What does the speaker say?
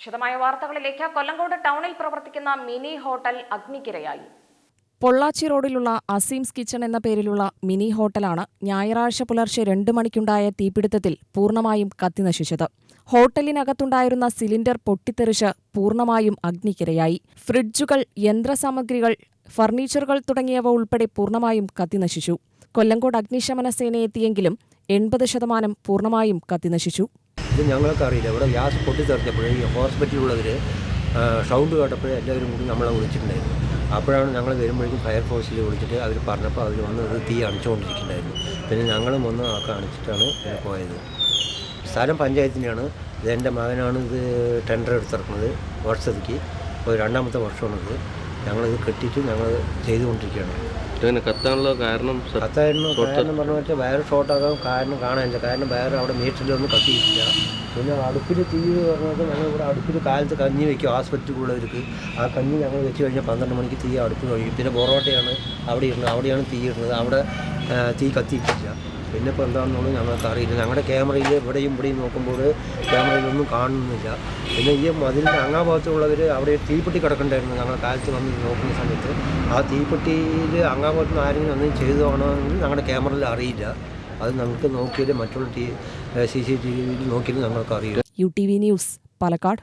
വിശദമായ വാർത്തകളിലേക്ക് കൊല്ലങ്കോട് ടൗണിൽ പ്രവർത്തിക്കുന്ന മിനി ഹോട്ടൽ അഗ്നിക്കിരയായി. പൊള്ളാച്ചി റോഡിലുള്ള അസീംസ് കിച്ചൺ എന്ന പേരിലുള്ള മിനി ഹോട്ടലാണ് ഞായറാഴ്ച പുലർച്ചെ രണ്ട് മണിക്കുണ്ടായ തീപിടുത്തത്തിൽ പൂർണമായും കത്തിനശിച്ചത്. ഹോട്ടലിനകത്തുണ്ടായിരുന്ന സിലിണ്ടർ പൊട്ടിത്തെറിച്ച് പൂർണമായും അഗ്നിക്കിരയായി. ഫ്രിഡ്ജുകൾ യന്ത്രസാമഗ്രികൾ ഫർണിച്ചറുകൾ തുടങ്ങിയവ ഉൾപ്പെടെ പൂർണമായും കത്തിനശിച്ചു. കൊല്ലങ്കോട് അഗ്നിശമന സേനയെത്തിയെങ്കിലും എൺപത് ശതമാനം പൂർണമായും കത്തിനശിച്ചു. ഇത് ഞങ്ങൾക്ക് അറിയില്ല ഇവിടെ ഗ്യാസ് പൊട്ടിത്തെറിച്ചപ്പോൾ ഈ ഹോസ്പിറ്റലിലുള്ളവർ സൗണ്ട് കേട്ടപ്പോൾ എല്ലാവരും കൂടി നമ്മളെ വിളിച്ചിട്ടുണ്ടായിരുന്നു. അപ്പോഴാണ് ഞങ്ങൾ വരുമ്പോഴേക്കും ഫയർഫോഴ്സിൽ വിളിച്ചിട്ട് അവർ പറഞ്ഞപ്പോൾ അവർ വന്ന് ഇത് തീ അണിച്ചുകൊണ്ടിരിക്കുന്നുണ്ടായിരുന്നു പിന്നെ ഞങ്ങളും വന്ന് കാണിച്ചിട്ടാണ് പിന്നെ പോയത്. സ്ഥലം പഞ്ചായത്തിന്റെയാണ് ഇത് എന്റെ മകനാണ് ഇത് ടെൻഡർ എടുത്തിറക്കുന്നത് വർഷത്തേക്ക്. ഇപ്പോൾ രണ്ടാമത്തെ വർഷമാണിത്. ഞങ്ങളിത് കെട്ടിയിട്ട് ഞങ്ങൾ ചെയ്തുകൊണ്ടിരിക്കുകയാണ്. ഇങ്ങനെ കത്താനുള്ള കാരണം കത്തായിരുന്നു. കാരണം പറഞ്ഞു വെച്ചാൽ വയർ ഷോർട്ടാകാൻ കാരണം കാണാനില്ല കാരണം വയർ അവിടെ മീറ്ററിലൊന്നും കത്തിയിട്ടില്ല. പിന്നെ അടുപ്പിൽ തീ പറഞ്ഞത് ഞങ്ങൾ ഇവിടെ അടുപ്പിൽ കാലത്ത് കഞ്ഞി വെക്കും ഹോസ്പിറ്റലുള്ളവർക്ക് ആ കഞ്ഞി ഞങ്ങൾ വെച്ച് കഴിഞ്ഞാൽ പന്ത്രണ്ട് മണിക്ക് തീ അടുപ്പ് കഴിയും പിന്നെ പൊറോട്ടയാണ് അവിടെ ഇടുന്നത് അവിടെയാണ് തീ ഇടുന്നത്. അവിടെ തീ കത്തിയിട്ടില്ല. പിന്നെ ഇപ്പോൾ എന്താണെന്നുള്ളത് ഞങ്ങൾക്ക് അറിയില്ല. ഞങ്ങളുടെ ക്യാമറയിൽ ഇവിടെയും ഇവിടെയും നോക്കുമ്പോൾ ക്യാമറയിലൊന്നും കാണുന്നില്ല. പിന്നെ ഈ മതിലിന്റെ അങ്ങാഭാഗത്തുള്ളവർ അവിടെ തീപ്പെട്ടി കിടക്കണ്ടായിരുന്നു. ഞങ്ങൾ കാലത്ത് വന്ന് നോക്കുന്ന സമയത്ത്. ആ തീപ്പെട്ടിയിൽ അങ്ങാഭാഗത്ത് നിന്ന് ആരെങ്കിലും ചെയ്തതാണോ എന്ന് ഞങ്ങളുടെ ക്യാമറയിൽ അറിയില്ല. അത് നമുക്ക് നോക്കിയാൽ മറ്റുള്ള ടി സി സി ടി വിയിൽ നോക്കിയാൽ ഞങ്ങൾക്ക് അറിയില്ല U T V news Palakkad.